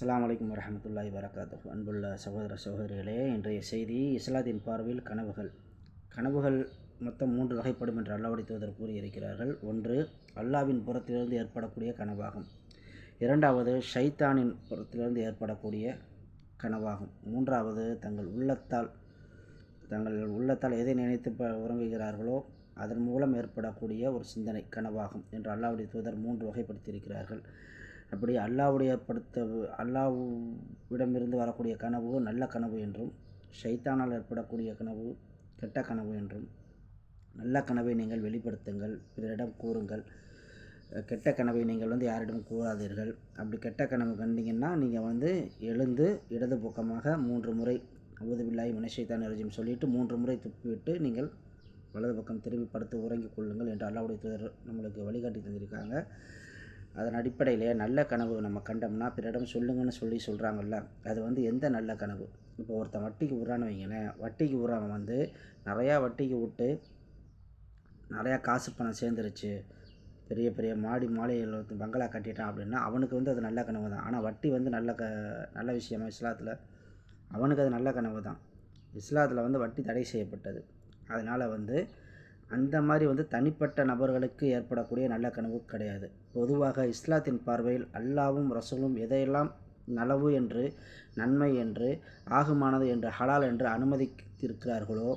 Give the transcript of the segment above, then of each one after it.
அஸ்லாம் வலைக்கம் வரஹமத்துல்லாஹி வரகாத்து அன்புள்ள சகோதர சகோதரிகளே இன்றைய செய்தி இஸ்லாத்தின் பார்வையில் கனவுகள். கனவுகள் மொத்தம் மூன்று வகைப்படும் என்று அல்லாஹ்வுடைய தூதர் கூறியிருக்கிறார்கள். ஒன்று அல்லாவின் புறத்திலிருந்து ஏற்படக்கூடிய கனவாகும். இரண்டாவது ஷைத்தானின் புறத்திலிருந்து ஏற்படக்கூடிய கனவாகும். மூன்றாவது தங்கள் உள்ளத்தால் தங்கள் உள்ளத்தால் எதை நினைத்து ப உறங்குகிறார்களோ அதன் மூலம் ஏற்படக்கூடிய ஒரு சிந்தனை கனவாகும் என்று அல்லாவுடைய தூதர் மூன்று வகைப்படுத்தியிருக்கிறார்கள். அப்படி அல்லாவுடைய படுத்த அல்லாவிடமிருந்து வரக்கூடிய கனவு நல்ல கனவு என்றும் ஷைத்தானால் ஏற்படக்கூடிய கனவு கெட்ட கனவு என்றும். நல்ல கனவை நீங்கள் வெளிப்படுத்துங்கள் பிறரிடம் கூறுங்கள். கெட்ட கனவை நீங்கள் வந்து யாரிடம் கூறாதீர்கள். அப்படி கெட்ட கனவு கண்டிங்கன்னா நீங்கள் வந்து எழுந்து இடது பக்கமாக மூன்று முறை ஊதுபில்லாய் மனுஷைத்தான் ரஜிம் சொல்லிவிட்டு மூன்று முறை துப்பிவிட்டு நீங்கள் வலது பக்கம் திரும்பி படுத்து உறங்கிக் கொள்ளுங்கள் என்று அல்லாவுடைய தூதர் நம்மளுக்கு வழிகாட்டி தந்திருக்காங்க. அதன் அடிப்படையிலே நல்ல கனவு நம்ம கண்டோம்னா பிறரிடம் சொல்லுங்கன்னு சொல்லி சொல்கிறாங்கல்ல அது வந்து எந்த நல்ல கனவு? இப்போ ஒருத்தன் வட்டிக்கு விட்றான்னு வைங்களேன் வட்டிக்கு விட்றவன் வந்து நிறையா வட்டிக்கு விட்டு நிறையா காசு பணம் சேர்ந்துருச்சு. பெரிய பெரிய மாடி மாளிகைகள் வந்து பங்களா கட்டிட்டான் அப்படின்னா அவனுக்கு வந்து அது நல்ல கனவு தான். ஆனால் வட்டி வந்து நல்ல க நல்ல விஷயமா இஸ்லாத்தில்? அவனுக்கு அது நல்ல கனவு தான். இஸ்லாத்தில் வந்து வட்டி தடை செய்யப்பட்டது. அதனால் வந்து அந்த மாதிரி வந்து தனிப்பட்ட நபர்களுக்கு ஏற்படக்கூடிய நல்ல கனவு கிடையாது. பொதுவாக இஸ்லாத்தின் பார்வையில் அல்லாவும் ரசூலும் எதையெல்லாம் நலவு என்று நன்மை என்று ஆகுமானது என்று ஹலால் என்று அனுமதித்திருக்கிறார்களோ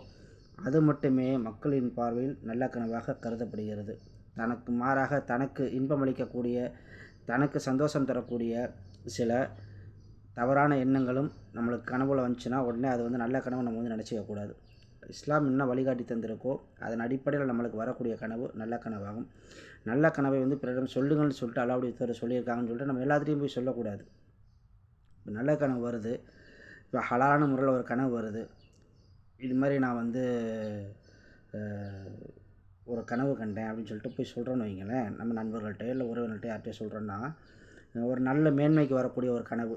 அது மட்டுமே மக்களின் பார்வையில் நல்ல கனவாக கருதப்படுகிறது. தனக்கு மாறாக தனக்கு இன்பமளிக்கக்கூடிய தனக்கு சந்தோஷம் தரக்கூடிய சில தவறான எண்ணங்களும் நம்மளுக்கு கனவுல வந்துச்சுன்னா உடனே அது வந்து நல்ல கனவு நம்ம வந்து நினச்சிக்கக்கூடாது. இஸ்லாம் என்ன வழிகாட்டி தந்திருக்கோ அதன் அடிப்படையில் நம்மளுக்கு வரக்கூடிய கனவு நல்ல கனவாகும். நல்ல கனவை வந்து பிறரிடம் சொல்லுங்கள்னு சொல்லிட்டு அல்லாவுடைய தவிர சொல்லியிருக்காங்கன்னு சொல்லிட்டு நம்ம எல்லாத்துலேயும் போய் சொல்லக்கூடாது. இப்போ நல்ல கனவு வருது. இப்போ ஹலான முறையில் ஒரு கனவு வருது. இது மாதிரி நான் வந்து ஒரு கனவு கண்டேன் அப்படின்னு சொல்லிட்டு போய் சொல்கிறோன்னு வைங்களேன். நம்ம நண்பர்கள்ட்ட இல்லை உறவினர்கிட்ட யார்கிட்டயோ சொல்கிறோன்னா ஒரு நல்ல மேன்மைக்கு வரக்கூடிய ஒரு கனவு.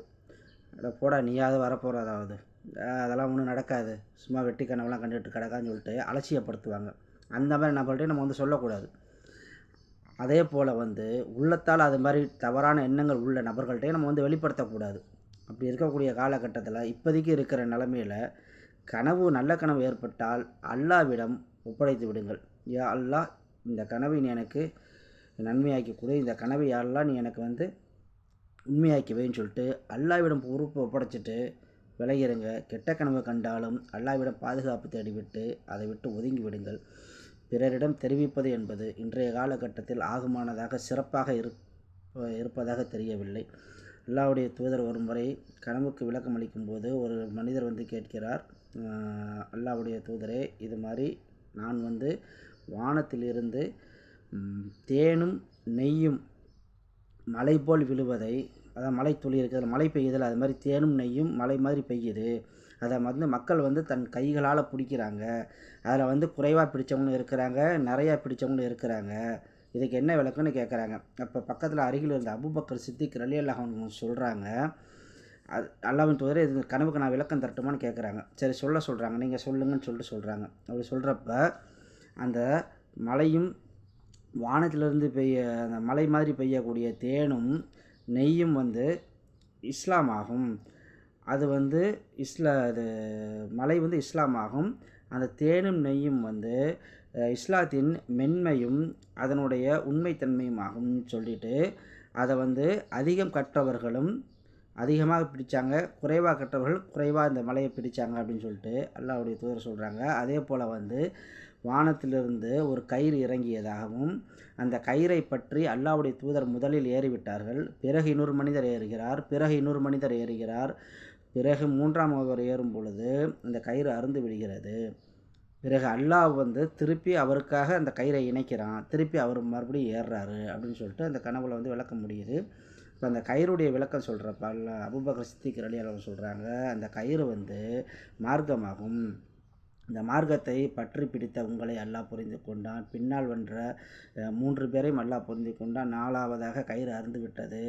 அதை போடா நீயாவது வரப்போகிறதாவது அதெல்லாம் ஒன்றும் நடக்காது. சும்மா வெட்டி கனவுலாம் கண்டுட்டு கிடக்கான்னு சொல்லிட்டு அலட்சியப்படுத்துவாங்க. அந்த மாதிரி நபர்கள்ட்டையும் நம்ம வந்து சொல்லக்கூடாது. அதே போல் வந்து உள்ளத்தால் அது மாதிரி தவறான எண்ணங்கள் உள்ள நபர்கள்ட்டையும் நம்ம வந்து வெளிப்படுத்தக்கூடாது. அப்படி இருக்கக்கூடிய காலகட்டத்தில் இப்போதைக்கு இருக்கிற நிலமையில் கனவு நல்ல கனவு ஏற்பட்டால் அல்லாவிடம் ஒப்படைத்து விடுங்கள். யா அல்லா இந்த கனவை நீ எனக்கு நன்மையாக்கி கொடு. இந்த கனவை யாரெல்லாம் நீ எனக்கு வந்து உண்மையாக்கி வைன்னு சொல்லிட்டு அல்லாவிடம் பொறுப்பு ஒப்படைச்சிட்டு விலையிறங்க கெட்ட கனவு கண்டாலும் அல்லாவிடம் பாதுகாப்பு தேடிவிட்டு அதை விட்டு ஒதுங்கி விடுங்கள். பிறரிடம் தெரிவிப்பது என்பது இன்றைய காலகட்டத்தில் ஆகுமானதாக சிறப்பாக இருப்ப இருப்பதாக தெரியவில்லை. அல்லாவுடைய தூதர் ஒரு முறை கனவுக்கு விளக்கம் அளிக்கும் போது ஒரு மனிதர் வந்து கேட்கிறார் அல்லாவுடைய தூதரே இது மாதிரி நான் வந்து வானத்திலிருந்து தேனும் நெய்யும் மலை போல் விழுவதை அதான் மழை துளி இருக்கிறது மழை பெய்யுதில் அது மாதிரி தேனும் நெய்யும் மழை மாதிரி பெய்யுது. அதை வந்து மக்கள் வந்து தன் கைகளால் பிடிக்கிறாங்க. அதில் வந்து குறைவாக பிடித்தவங்களும் இருக்கிறாங்க நிறையா பிடித்தவங்களும் இருக்கிறாங்க. இதுக்கு என்ன விளக்குன்னு கேட்குறாங்க அப்போ பக்கத்தில் அருகில் இருந்த அபுபக்கர் சித்திக் ரலி அல்லாஹன் சொல்கிறாங்க அது அல்லாவின் தூதர் இது கனவுக்கு நான் விளக்கம் தரட்டுமான்னு கேட்குறாங்க சரி சொல்ல சொல்கிறாங்க நீங்கள் சொல்லுங்கன்னு சொல்லிட்டு சொல்கிறாங்க அப்படி சொல்கிறப்ப அந்த மழையும் வானத்திலிருந்து பெய்ய அந்த மலை மாதிரி பெய்யக்கூடிய தேனும் நெய்யும் வந்து இஸ்லாம் ஆகும் அது வந்து இஸ்லா அது மலை வந்து இஸ்லாம் ஆகும் அந்த தேனும் நெய்யும் வந்து இஸ்லாத்தின் மென்மையும் அதனுடைய உண்மைத்தன்மையும் ஆகும்னு சொல்லிட்டு அதை வந்து அதிகம் கற்றவர்களும் அதிகமாக பிடித்தாங்க குறைவாக கற்றவர்கள் குறைவாக இந்த மலையை பிடித்தாங்க அப்படின்னு சொல்லிட்டு அல்லாவுடைய தூதர் சொல்கிறாங்க அதே போல் வந்து வானத்திலிருந்து ஒரு கயிறு இறங்கியதாகவும் அந்த கயிறை பற்றி அல்லாவுடைய தூதர் முதலில் ஏறிவிட்டார்கள். பிறகு இன்னொரு மனிதர் ஏறுகிறார் பிறகு இன்னொரு மனிதர் ஏறுகிறார். பிறகு மூன்றாம் ஒருவர் ஏறும் பொழுது அந்த கயிறு அருந்து விடுகிறது. பிறகு அல்லாஹ் வந்து திருப்பி அவருக்காக அந்த கயிறை இணைக்கிறான். திருப்பி அவர் மறுபடியும் ஏறுறாரு அப்படின்னு சொல்லிட்டு அந்த கனவுல வந்து விளக்க முடியுது. இப்போ அந்த கயிறுடைய விளக்கம் சொல்கிறப்ப அல்ல அபுபக்கர் சித்திக் அலி அளவு சொல்கிறாங்க அந்த கயிறு வந்து மார்க்கமாகும். இந்த மார்க்கத்தை பற்றி பிடித்த உங்களை அல்லாஹ் புரிந்து கொண்டான். பின்னால் வென்ற மூன்று பேரையும் அல்லாஹ் புரிந்து கொண்டான். நாலாவதாக கயிறு அருந்து விட்டது.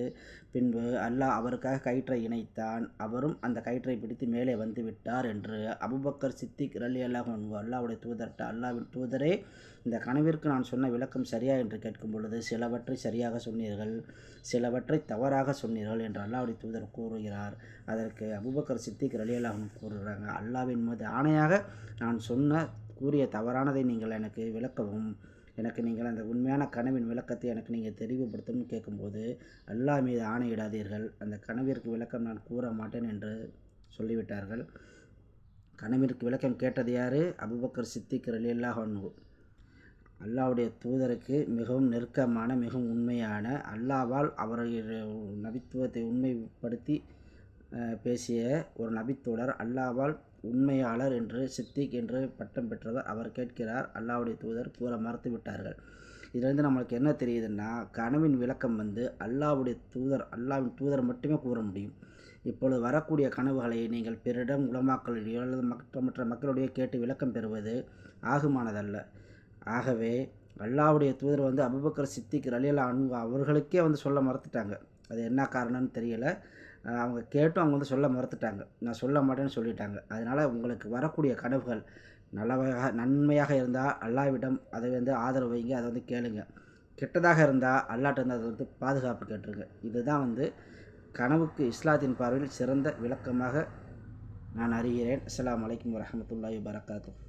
பின்பு அல்லாஹ் அவருக்காக கயிற்றை இணைத்தான். அவரும் அந்த கயிற்றை பிடித்து மேலே வந்து விட்டார் என்று அபுபக்கர் சித்திக் ரலி அல்லாஹ் அல்லாவுடைய தூதர்கிட்ட அல்லாவின் தூதரே இந்த கனவிற்கு நான் சொன்ன விளக்கம் சரியா என்று கேட்கும் பொழுது சிலவற்றை சரியாக சொன்னீர்கள் சிலவற்றை தவறாக சொன்னீர்கள் என்று அல்லாவுடைய தூதர் கூறுகிறார். அதற்கு அபூபக்கர் சித்திக் ரலியல்லாஹும் கூறுகிறாங்க. அல்லாவின் மீது ஆணையாக நான் சொன்ன கூறிய தவறானதை நீங்கள் எனக்கு விளக்கவும். எனக்கு நீங்கள் அந்த உண்மையான கனவின் விளக்கத்தை எனக்கு நீங்கள் தெளிவுபடுத்தணும்னு கேட்கும்போது அல்லாஹ் மீது ஆணையிடாதீர்கள் அந்த கனவிற்கு விளக்கம் நான் கூற மாட்டேன் என்று சொல்லிவிட்டார்கள். கனவிற்கு விளக்கம் கேட்டது யார்? அபுபக்கர் சித்திக் ரலியல்லாஹு அன்ஹு. தூதருக்கு மிகவும் நெருக்கமான மிகவும் உண்மையான அல்லாவால் அவருடைய நபித்துவத்தை உண்மைப்படுத்தி பேசிய ஒரு நபித்தோழர் அல்லாவால் உண்மையாளர் என்று சித்திக் என்று பட்டம் பெற்றவர் அவர் கேட்கிறார். அல்லாவுடைய தூதர் கூற மறுத்து விட்டார்கள். இதிலிருந்து நம்மளுக்கு என்ன தெரியுதுன்னா கனவின் விளக்கம் வந்து அல்லாஹ்வுடைய தூதர் அல்லாவின் தூதர் மட்டுமே கூற முடியும். இப்பொழுது வரக்கூடிய கனவுகளை நீங்கள் பிறரிடம் உலமாக்களிடையோ அல்லது மற்ற மற்ற மக்களுடைய கேட்டு விளக்கம் பெறுவது ஆகுமானதல்ல. ஆகவே அல்லாவுடைய தூதர் வந்து அபுபக்கர் சித்திக் ரலியலா அன்பு அவர்களுக்கே வந்து சொல்ல மறுத்துட்டாங்க. அது என்ன காரணம்னு தெரியலை. அவங்க கேட்டும் அவங்க வந்து சொல்ல மறுத்துட்டாங்க. நான் சொல்ல மாட்டேன்னு சொல்லிட்டாங்க. அதனால் உங்களுக்கு வரக்கூடிய கனவுகள் நல்லவையாக நன்மையாக இருந்தால் அல்லாவிடம் அதை வந்து ஆதரவு வைங்க அதை வந்து கேளுங்க. கெட்டதாக இருந்தால் அல்லாட்ட இருந்து அதை வந்து பாதுகாப்பு கேட்டுருங்க. இதுதான் வந்து கனவுக்கு இஸ்லாத்தின் பார்வையில் சிறந்த விளக்கமாக நான் அறிகிறேன். அஸ்லாம் வலைக்கம் வரஹ்மத்துல்லாஹி வபரகாத்துஹ்.